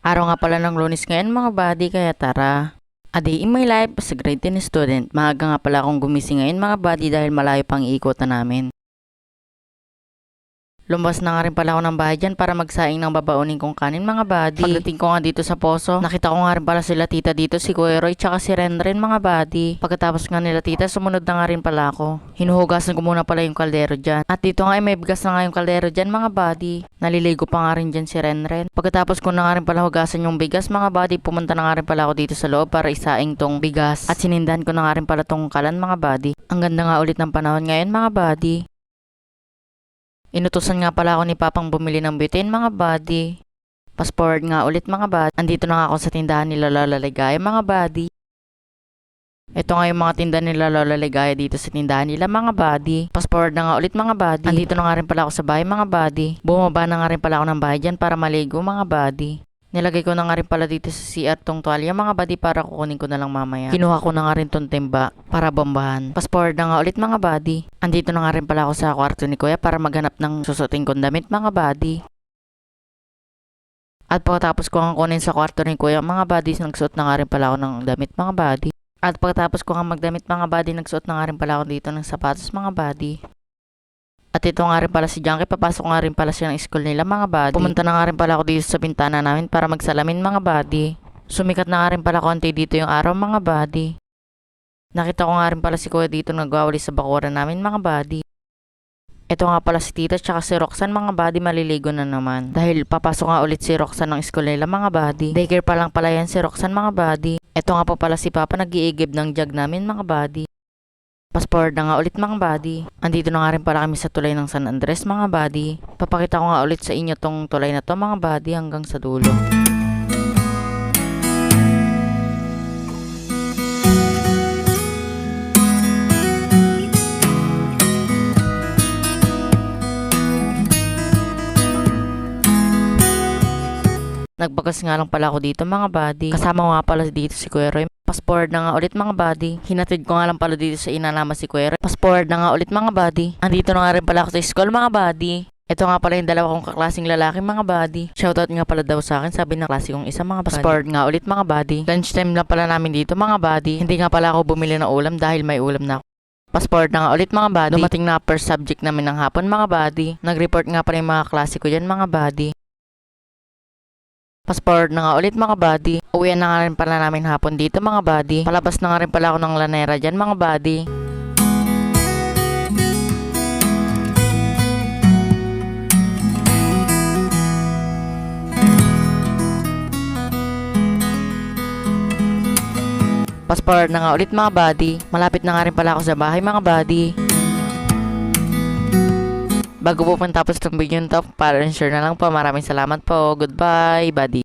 Araw nga pala ng lunes ngayon mga buddy, kaya tara. A day in my life as a grade 10 student. Maaga nga pala akong gumising ngayon mga buddy dahil malayo pang iikotan namin. Lumabas na nga rin pala ako ng bahay dyan para magsaing ng babaunin kong kanin mga buddy. Pagdating ko nga dito sa poso, nakita ko nga rin pala sila tita dito, si Kuya Roy, tsaka si Ren rin mga buddy. Pagkatapos nga nila tita, sumunod na nga rin pala ako. Hinuhugasan ko muna pala yung kaldero dyan. At dito nga ay may bigas na nga yung kaldero dyan mga buddy. Naliligo pa nga rin dyan si Ren Ren. Pagkatapos ko na nga rin pala hugasan yung bigas mga buddy, pumunta na nga rin pala ako dito sa loob para isaing tong bigas. At sinindahan ko na nga rin pala tong kalan mga buddy. Ang ganda nga ulit ng panahon ngayon mga buddy. Inutusan nga pala ako ni Papang bumili ng butane mga buddy. Fast forward nga ulit mga buddy. Andito na nga ako sa tindahan nila Lola mga buddy. Ito nga yung mga tinda nila Lola dito sa tindahan nila mga buddy. Fast forward na nga ulit mga buddy. Andito na nga rin pala ako sa bahay mga buddy. Bumaba na nga rin pala ako ng bahay dyan para maligo mga buddy. Nilagay ko na nga rin pala dito sa CR tong tuwalya mga buddy para kukunin ko na lang mamaya. Kinuha ko na nga rin tong timba para bombahan. Fast forward na nga ulit mga buddy. Andito na nga rin pala ako sa kwarto ni kuya para maghanap ng susuting kong damit mga buddy. At pagkatapos ko nga kunin sa kwarto ni kuya mga buddy, nagsuot na nga rin pala ako ng damit mga buddy. At pagkatapos ko nga magdamit mga buddy, nagsuot na nga rin pala ako dito ng sapatos mga buddy. At ito nga rin pala si Junkie, papasok nga rin pala siya ng school nila mga buddy. Pumunta na nga rin pala ako dito sa bintana namin para magsalamin mga buddy. Sumikat na nga rin pala konti dito yung araw mga buddy. Nakita ko nga rin pala si Kuya dito nagwawali sa bakuran namin mga buddy. Ito nga pala si Tita tsaka si Roxanne mga buddy maliligo na naman. Dahil papasok nga ulit si Roxanne ng school nila mga buddy. Daycare pa lang pala yan si Roxanne mga buddy. Ito nga pa pala si Papa nag-iigib ng jug namin mga buddy. Forward na nga ulit mga buddy. Andito na nga rin pala kami sa tulay ng San Andres mga buddy. Papakita ko nga ulit sa inyo tong tulay na to mga buddy hanggang sa dulo. Nagbagas nga lang pala ako dito mga buddy. Kasama ko nga pala dito si Kuya Roy. Fast forward na nga ulit mga buddy. Hinatid ko nga lang pala dito sa inanama si Kuya Roy. Fast forward na nga ulit mga buddy. Andito na nga rin pala ako sa school mga buddy. Ito nga pala yung dalawa kong kaklasing lalaki mga buddy. Shoutout nga pala daw sa akin sabi ng klase kong isa mga buddy. Nga ulit mga buddy. Lunchtime na pala namin dito mga buddy. Hindi nga pala ako bumili ng ulam dahil may ulam na ako. Forward na nga ulit mga buddy. Dumating na first subject namin ng hapon mga buddy. Nag-report nga pala yung mga klase ko dyan mga buddy. Fast forward na nga ulit mga buddy. Uwian na nga rin pala namin hapon dito mga buddy. Palabas na nga rin pala ako ng lanera dyan mga buddy. Fast forward na nga ulit mga buddy. Malapit na nga rin pala ako sa bahay mga buddy. Bago po pang tapos itong video nito, para ensure na lang po, maraming salamat po. Goodbye, buddy.